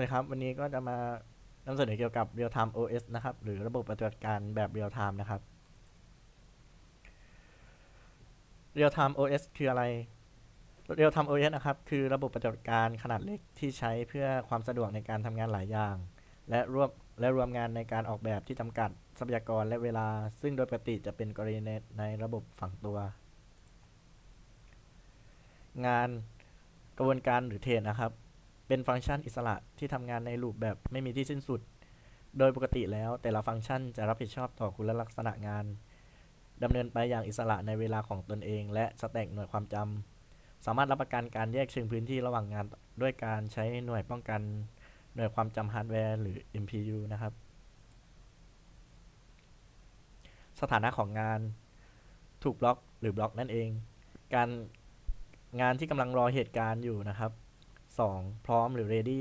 วัสดีครับ วันนี้ก็จะมานำเสนอเกี่ยวกับ Real Time OS นะครับ หรือระบบปฏิบัติการแบบ Real Time นะครับ Real Time OS คืออะไร Real Time OS นะครับ คือระบบปฏิบัติการขนาดเล็กที่ใช้เพื่อความสะดวกในการทำงานหลายอย่าง และรวบและรวมงานในการออกแบบที่จำกัดทรัพยากรและเวลา ซึ่งโดยปกติจะเป็นกรณีในในระบบฝังตัว งานกระบวนการหรือเทรดนะครับ เป็นฟังก์ชันอิสระที่ทำงานในรูปแบบไม่มีที่สิ้นสุด โดยปกติแล้วแต่ละฟังก์ชันจะรับผิดชอบต่อคุณลักษณะงานดำเนินไปอย่างอิสระในเวลาของตนเอง และสแต็กหน่วยความจำสามารถรับประกันการแยกเชิงพื้นที่ระหว่างงานด้วยการใช้หน่วยป้องกันหน่วยความจำฮาร์ดแวร์หรือ MPU นะครับ สถานะของงานถูกบล็อกหรือบล็อกนั่นเอง การงานที่กำลังรอเหตุการณ์อยู่นะครับ 2. พร้อมหรือ ready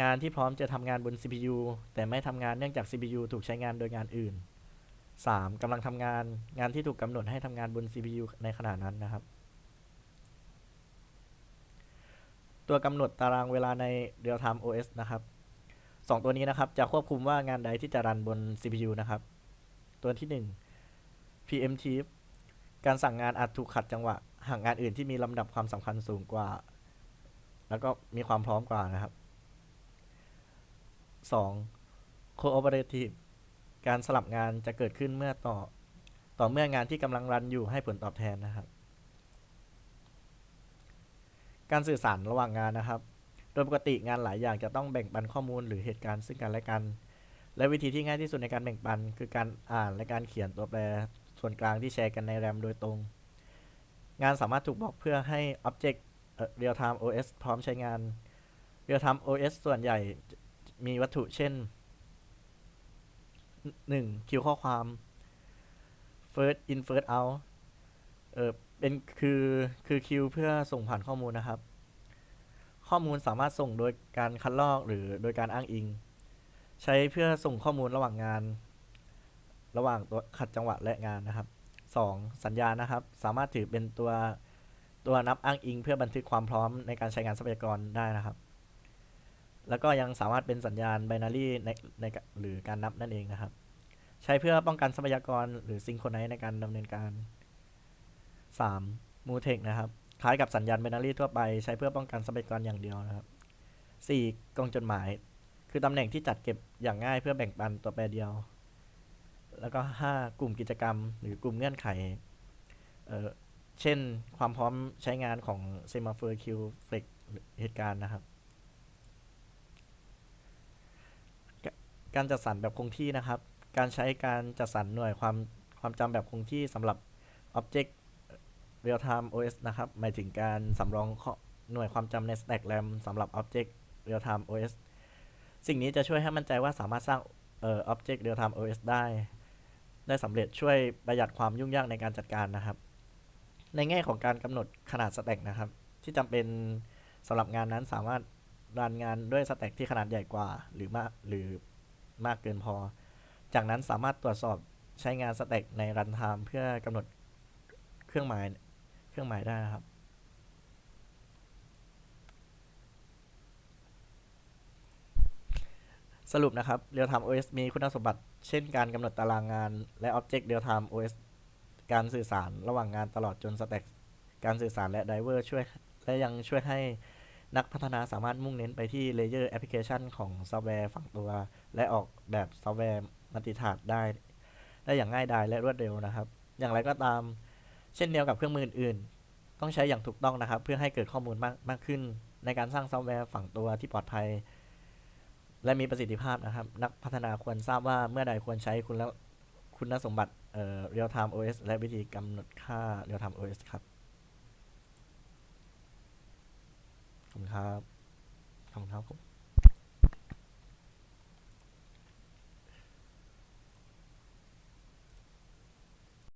งานที่พร้อมจะทำงานบน CPU แต่ไม่ทำงานเนื่องจาก CPU ถูกใช้งานโดยงานอื่น 3. กำลังทำงานงานที่ถูกกำหนดให้ทำงานบน CPU ในขณะนั้นนะครับ ตัวกำหนดตารางเวลาใน Real Time OS นะครับสองตัวนี้นะครับจะควบคุมว่างานใดที่จะรันบน CPU นะครับ ตัวที่ 1 PMT การสั่งงานอาจถูกขัดจังหวะ หากงานอื่นที่มีลำดับความสำคัญสูงกว่า แล้วก็มีความพร้อมกว่านะครับ 2. cooperative การสลับงานจะเกิดขึ้นเมื่อต่อต่อเมื่องานที่กำลังรันอยู่ให้ผลตอบแทนนะครับ การสื่อสารระหว่างงานนะครับ โดยปกติงานหลายอย่างจะต้องแบ่งปันข้อมูลหรือเหตุการณ์ซึ่งกันและกัน และวิธีที่ง่ายที่สุดในการแบ่งปัน คือการอ่านและการเขียนตัวแปรส่วนกลางที่แชร์กันในแรมโดยตรง งานสามารถถูกบอกเพื่อให้ Object เอ่อ Real Time OS พร้อมใช้งาน Real Time OS ส่วนใหญ่มีวัตถุเช่น 1. คิวข้อความ first in first out เออเป็นคือคือคิวเพื่อส่งผ่านข้อมูลนะครับ ข้อมูลสามารถส่งโดยการคัดลอกหรือโดยการอ้างอิง ใช้เพื่อส่งข้อมูลระหว่างงาน ระหว่างตัวขัดจังหวะและงานนะครับ 2. สัญญาณนะครับ สามารถถือเป็นตัว ตัวนับอ้างอิงเพื่อบันทึกความพร้อมในการใช้งานทรัพยากรได้นะครับ แล้วก็ยังสามารถเป็นสัญญาณไบนารีในในหรือการนับนั่นเองนะครับ ใช้เพื่อป้องกันทรัพยากรหรือซิงโครไนซ์ในการดำเนินการ 3. มูเทคนะครับ คล้ายกับสัญญาณไบนารีทั่วไป ใช้เพื่อป้องกันทรัพยากรอย่างเดียวนะครับ 4. กล่องจดหมาย คือตำแหน่งที่จัดเก็บอย่างง่ายเพื่อแบ่งปันตัวแปรเดียว แล้วก็ 5. กลุ่มกิจกรรม หรือกลุ่มเงื่อนไข เช่นความพร้อมใช้งานของ Semaphore Queue Flex เหตุการณ์นะครับ การจัดสรรแบบคงที่นะครับ การใช้การจัดสรรหน่วยความความจำแบบคงที่สำหรับ Object Real Time OS นะครับ หมายถึงการสำรองหน่วยความจำใน Stack RAM สำหรับ Object Real Time OS สิ่งนี้จะช่วยให้มั่นใจว่าสามารถสร้างเอ่อ Object Real Time OS ได้ ได้สำเร็จช่วยประหยัดความยุ่งยากในการจัดการนะครับ ในแง่ของการกำหนดขนาดสแต็กนะครับ ที่จำเป็นสำหรับงานนั้นสามารถรันงานด้วยสแต็กที่ขนาดใหญ่กว่า หรือมากหรือมากเกินพอ จากนั้นสามารถตรวจสอบใช้งานสแต็กในรันไทม์เพื่อกำหนดเครื่องหมายเครื่องหมายได้นะครับ สรุปนะครับ Real Time OS มีคุณสมบัติ เช่นการกำหนดตารางงานและ Object Real Time OS การสื่อสารระหว่างงานตลอดจนสแต็กการสื่อสารและไดเวอร์ช่วยและยังช่วยให้นักพัฒนาสามารถมุ่งเน้นไปที่เลเยอร์แอปพลิเคชันของซอฟต์แวร์ฝั่งตัว และออกแบบซอฟต์แวร์มัลติทาสได้ ได้อย่างง่ายดายและรวดเร็วนะครับ อย่างไรก็ตาม เช่นเดียวกับเครื่องมืออื่นๆต้องใช้อย่างถูกต้องนะครับ เพื่อให้เกิดข้อมูลมากมากขึ้น ในการสร้างซอฟต์แวร์ฝั่งตัวที่ปลอดภัย และมีประสิทธิภาพนะครับ นักพัฒนาควรทราบว่าเมื่อใดควรใช้คุณล คุณสมบัติเอ่อ real time OS และวิธีกำหนดค่า real time OS ครับ ขอบคุณครับ ขอบคุณครับผม